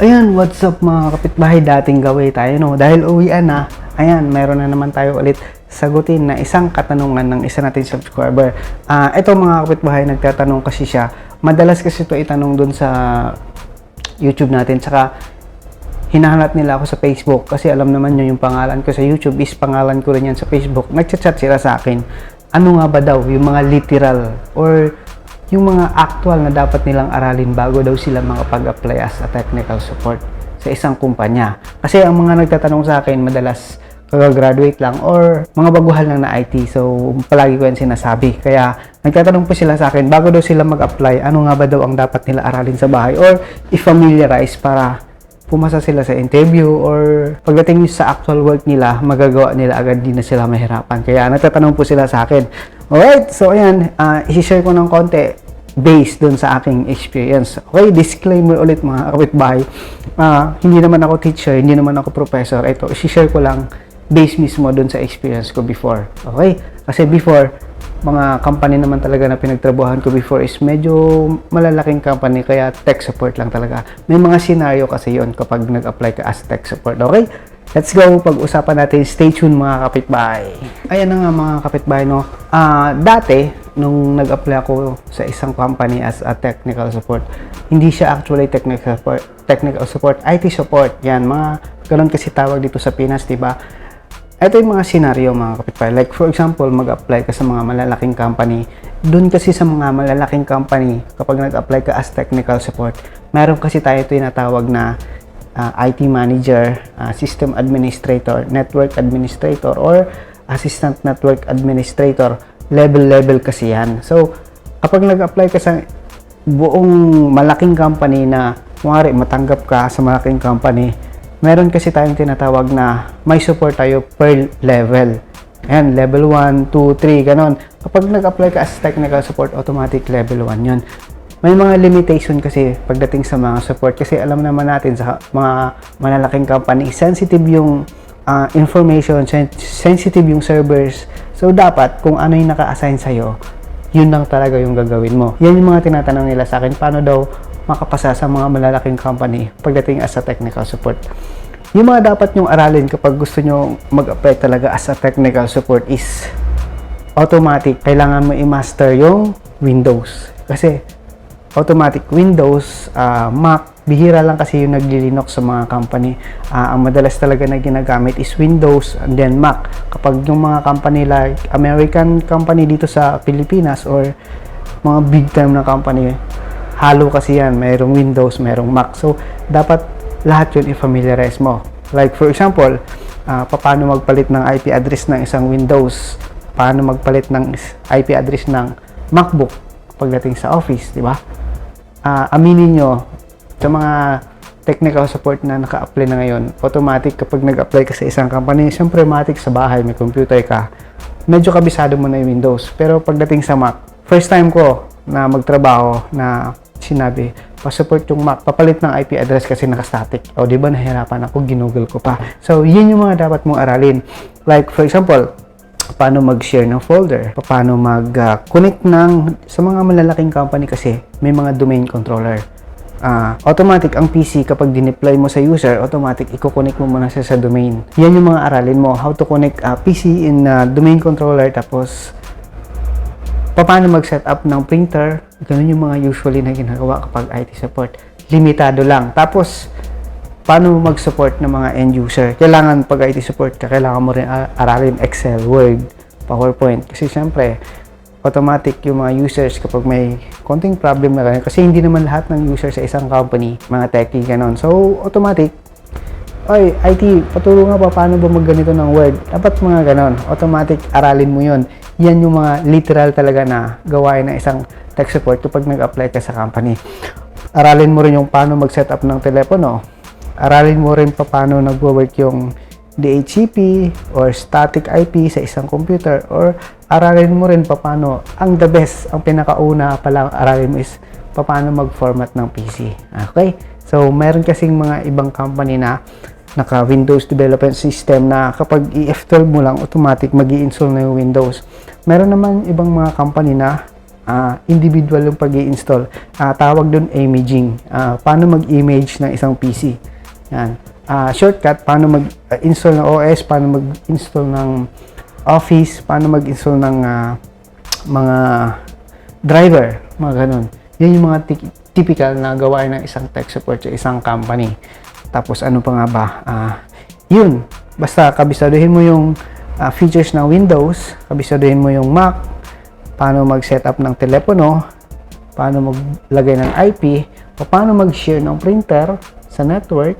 Ayan, what's up mga kapitbahay? Dating gawin tayo, no? Dahil uwian na, ayan, meron na naman tayo ulit sagutin na isang katanungan ng isa nating subscriber. Ah, ito mga kapitbahay, nagtatanong kasi siya. Madalas kasi ito itanong dun sa YouTube natin. Tsaka, hinahanap nila ako sa Facebook kasi alam naman nyo yung pangalan ko sa YouTube is pangalan ko rin yan sa Facebook. Nagchat-chat sila sa akin. Ano nga ba daw yung mga literal or yung mga actual na dapat nilang aralin bago daw sila makapag-apply as a technical support sa isang kumpanya. Kasi ang mga nagtatanong sa akin madalas kagagraduate lang or mga baguhan lang na IT. So, palagi ko yan sinasabi. Kaya, nagtatanong po sila sa akin, bago daw sila mag-apply, ano nga ba daw ang dapat nila aralin sa bahay or i-familiarize para pumasa sila sa interview or pagdating sa actual work nila, magagawa nila agad, di na sila mahirapan. Kaya nagtatanong po sila sa akin. Alright, so ayan, uh, isi-share ko ng konti based dun sa aking experience. Okay, disclaimer ulit mga kapitbahay. Uh, hindi naman ako teacher, hindi naman ako professor. Ito, isi-share ko lang based mismo dun sa experience ko before. Okay? Kasi before, mga company naman talaga na pinagtrabahan ko before is medyo malalaking company kaya tech support lang talaga. May mga scenario kasi yon kapag nag-apply ka as tech support. Okay? Let's go. Pag-usapan natin. Stay tuned mga kapitbahay. Ayan na nga mga kapitbahay, no? Ah, dati, nung nag-apply ako sa isang company as a technical support, hindi siya actually technical support, technical support, IT support. Yan, mga ganun kasi tawag dito sa Pinas, di ba? Ito yung mga scenario mga kapitbahay. Like for example, mag-apply ka sa mga malalaking company. Doon kasi sa mga malalaking company, kapag nag-apply ka as technical support, meron kasi tayo tinatawag na uh, IT manager, uh, system administrator, network administrator, or assistant network administrator. Level-level kasi yan. So, kapag nag-apply ka sa buong malaking company na, kumari, matanggap ka sa malaking company, meron kasi tayong tinatawag na may support tayo per level. Ayan, level 1, 2, 3, ganon. Kapag nag-apply ka as technical support, automatic level 1 yon. May mga limitation kasi pagdating sa mga support kasi alam naman natin sa mga malalaking company, sensitive yung uh, information, sen- sensitive yung servers. So, dapat kung ano yung naka-assign sa'yo, yun lang talaga yung gagawin mo. Yan yung mga tinatanong nila sa akin, paano daw makapasa sa mga malalaking company pagdating as a technical support. Yung mga dapat nyong aralin kapag gusto nyo mag-apply talaga as a technical support is automatic. Kailangan mo i-master yung Windows. Kasi automatic Windows, uh, Mac, bihira lang kasi yung nagli-Linux sa mga company. Uh, ang madalas talaga na ginagamit is Windows and then Mac. Kapag yung mga company like American company dito sa Pilipinas or mga big time na company, halo kasi yan. Mayroong Windows, mayroong Mac. So, dapat lahat yun i-familiarize mo. Like, for example, uh, paano magpalit ng IP address ng isang Windows, paano magpalit ng IP address ng MacBook pagdating sa office, di ba? Uh, aminin nyo, sa mga technical support na naka-apply na ngayon, automatic kapag nag-apply ka sa isang company, siyempre matic sa bahay, may computer ka, medyo kabisado mo na yung Windows. Pero pagdating sa Mac, first time ko na magtrabaho na sinabi, pa-support yung Mac, papalit ng IP address kasi naka-static. O, di ba nahirapan ako, ginugol ko pa. So, yun yung mga dapat mong aralin. Like, for example, paano mag-share ng folder, paano mag-connect ng, sa mga malalaking company kasi, may mga domain controller. Uh, automatic ang PC kapag dineploy mo sa user, automatic i-connect mo muna siya sa domain. Yan yung mga aralin mo, how to connect a PC in a domain controller, tapos paano mag-set up ng printer, ganun yung mga usually na ginagawa kapag IT support. Limitado lang. Tapos, paano mag-support ng mga end user? Kailangan pag IT support ka, kailangan mo rin aralin Excel, Word, PowerPoint. Kasi syempre, automatic yung mga users kapag may konting problem na ganyan. Kasi hindi naman lahat ng users sa isang company, mga techie, ganon. So, automatic, Oy, IT, paturo nga pa paano ba magganito ng Word. Dapat mga ganon. Automatic, aralin mo yon. Yan yung mga literal talaga na gawain ng isang tech support kapag nag-apply ka sa company. Aralin mo rin yung paano mag-set up ng telepono. Aralin mo rin pa paano nagwo-work yung DHCP or static IP sa isang computer or aralin mo rin pa paano ang the best, ang pinakauna pa lang aralin mo is paano mag-format ng PC. Okay? So, meron kasing mga ibang company na naka Windows development system na kapag i-F12 mo lang automatic mag install na yung Windows. Meron naman ibang mga company na ah, individual yung pag install Ah, tawag doon imaging. Ah, paano mag-image ng isang PC. Yan. Ah, shortcut, paano mag-install ng OS, paano mag-install ng Office, paano mag-install ng ah, mga driver, mga ganun. Yan yung mga typical na gawain ng isang tech support sa isang company. Tapos ano pa nga ba? Ah, yun. Basta kabisaduhin mo yung ah, features ng Windows, kabisaduhin mo yung Mac, paano mag-set up ng telepono, paano maglagay ng IP, o paano mag-share ng printer sa network,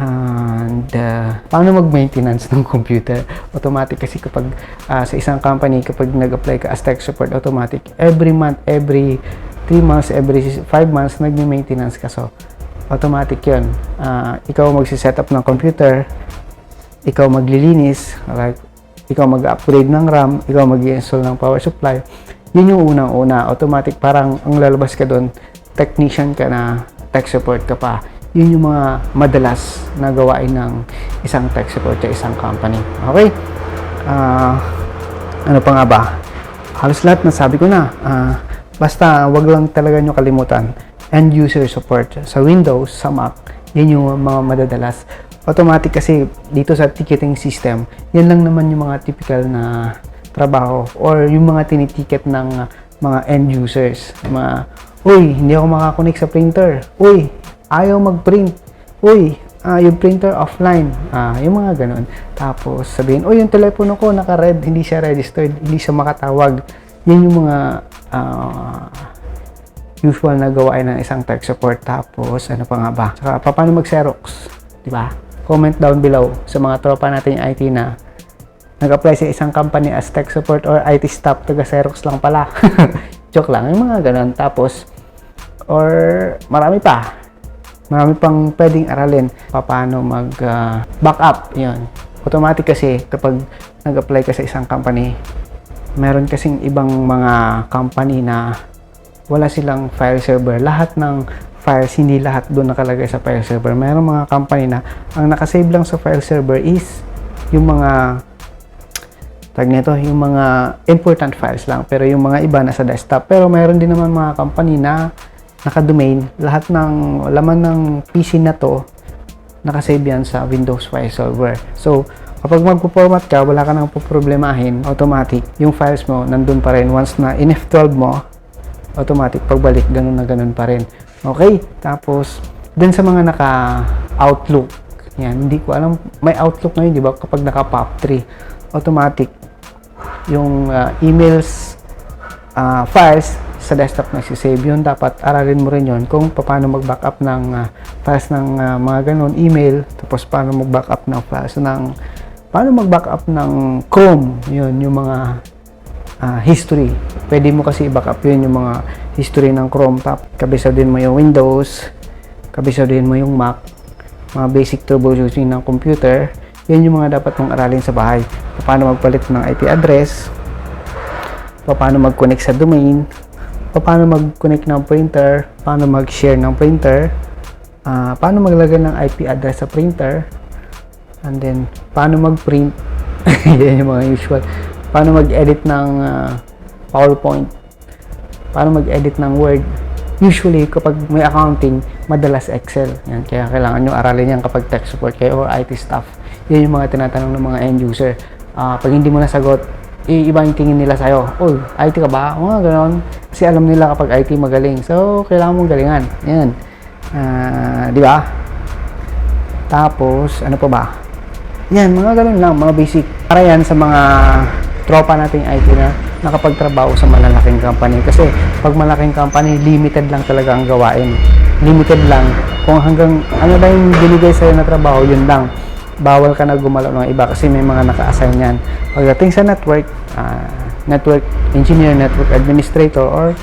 and uh, paano mag-maintenance ng computer. Automatic kasi kapag ah, sa isang company, kapag nag-apply ka as tech support, automatic, every month, every 3 months, every 5 months, nag-maintenance ka. So, automatic yun. Ah, ikaw magsiset up ng computer, ikaw maglilinis, like, ikaw mag-upgrade ng RAM, ikaw mag-install ng power supply, yun yung unang-una. Automatic, parang ang lalabas ka doon, technician ka na, tech support ka pa. Yun yung mga madalas na gawain ng isang tech support sa isang company. Okay? Ah, ano pa nga ba? Halos lahat na sabi ko na. Ah, basta, wag lang talaga nyo kalimutan. End user support sa Windows, sa Mac, yan yung mga madadalas. Automatic kasi dito sa ticketing system, yan lang naman yung mga typical na trabaho or yung mga tinitiket ng uh, mga end users. Mga, uy, hindi ako makakonect sa printer. Uy, ayaw mag-print. Uy, ah, yung printer offline. Ah, yung mga ganun. Tapos sabihin, uy, yung telepono ko naka-red, hindi siya registered, hindi siya makatawag. Yan yung mga ah, usual na gawain ng isang tech support. Tapos, ano pa nga ba? Saka, pa- paano mag-Xerox? Di ba? Comment down below sa mga tropa natin yung IT na nag-apply sa isang company as tech support or IT staff, taga Xerox lang pala. Joke lang, yung mga ganun. Tapos, or marami pa. Marami pang pwedeng aralin paano mag ah, backup. Yun. Automatic kasi kapag nag-apply ka sa isang company, meron kasing ibang mga company na wala silang file server. Lahat ng files, hindi lahat doon nakalagay sa file server. Meron mga company na ang nakasave lang sa file server is yung mga tag nito, yung mga important files lang. Pero yung mga iba nasa desktop. Pero meron din naman mga company na naka-domain. Lahat ng laman ng PC na to, nakasave yan sa Windows file server. So, kapag magpo-format ka, wala ka nang poproblemahin, automatic, yung files mo nandun pa rin. Once na in F12 mo, automatic, pagbalik, ganun na ganun pa rin. Okay? Tapos, dun sa mga naka-outlook, yan, hindi ko alam, may outlook ngayon, di ba? Kapag naka-POP3, automatic, yung uh, emails, uh, files, sa desktop nagsisave yun. Dapat aralin mo rin yun kung paano mag-backup ng uh, files ng uh, mga ganun, email, tapos paano mag-backup ng files ng, paano mag-backup ng Chrome, yun, yung mga ah, history. Pwede mo kasi i-backup yun yung mga history ng Chrome. Tap, kabisa din mo yung Windows, kabisa din mo yung Mac, mga basic troubleshooting ng computer. Yan yung mga dapat mong aralin sa bahay. Paano magpalit ng IP address, paano mag-connect sa domain, paano mag-connect ng printer, paano mag-share ng printer, ah, paano maglagay ng IP address sa printer, and then paano mag-print, yan yung mga usual, paano mag-edit ng ah, PowerPoint, paano mag-edit ng Word. Usually, kapag may accounting, madalas Excel. Yan, kaya kailangan nyo aralin yan kapag tech support kayo or IT staff. Yan yung mga tinatanong ng mga end user. Ah, pag hindi mo nasagot, iba yung tingin nila sa'yo. Oh, IT ka ba? Mga ganon. Kasi alam nila kapag IT magaling. So, kailangan mong galingan. Yan. Ah, di ba? Tapos, ano pa ba? Yan, mga ganun lang, mga basic. Para yan sa mga tropa nating IT na nakapagtrabaho sa malalaking company. Kasi pag malaking company, limited lang talaga ang gawain. Limited lang. Kung hanggang ano ba yung binigay sa'yo na trabaho, yun lang. Bawal ka na gumalaw ng iba kasi may mga naka-assign yan. Pagdating sa network, ah, network engineer, network administrator, or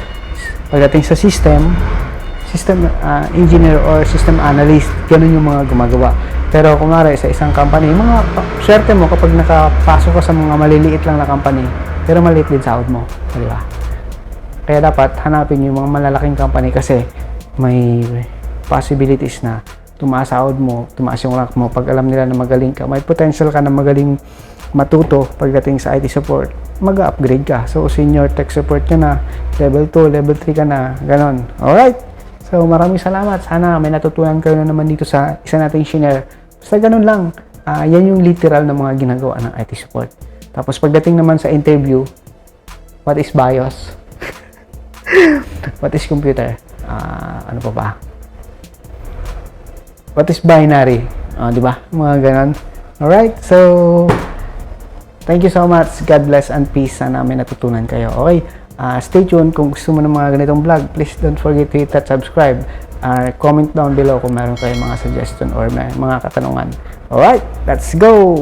pagdating sa system, system ah, engineer or system analyst, ganun yung mga gumagawa. Pero nga sa isang company, mga swerte mo kapag nakapasok ka sa mga maliliit lang na company, pero maliit din sahod mo, di ba? Kaya dapat hanapin yung mga malalaking company kasi may possibilities na tumaas sahod mo, tumaas yung rank mo. Pag alam nila na magaling ka, may potential ka na magaling matuto pagdating sa IT support mag-upgrade ka. So, senior tech support ka na, level 2, level 3 ka na, ganon. Alright? So, maraming salamat. Sana may natutunan kayo na naman dito sa isa nating share. Basta ganun lang. Ah, yan yung literal na mga ginagawa ng IT support. Tapos, pagdating naman sa interview, what is BIOS? what is computer? Ah, ano pa ba? What is binary? Ah, di ba? Mga ganon. Alright, so thank you so much. God bless and peace. Sana may natutunan kayo. Okay, ah, stay tuned. Kung gusto mo ng mga ganitong vlog, please don't forget to hit that subscribe. Ah, comment down below kung meron kayong mga suggestion or may mga katanungan. Alright, let's go!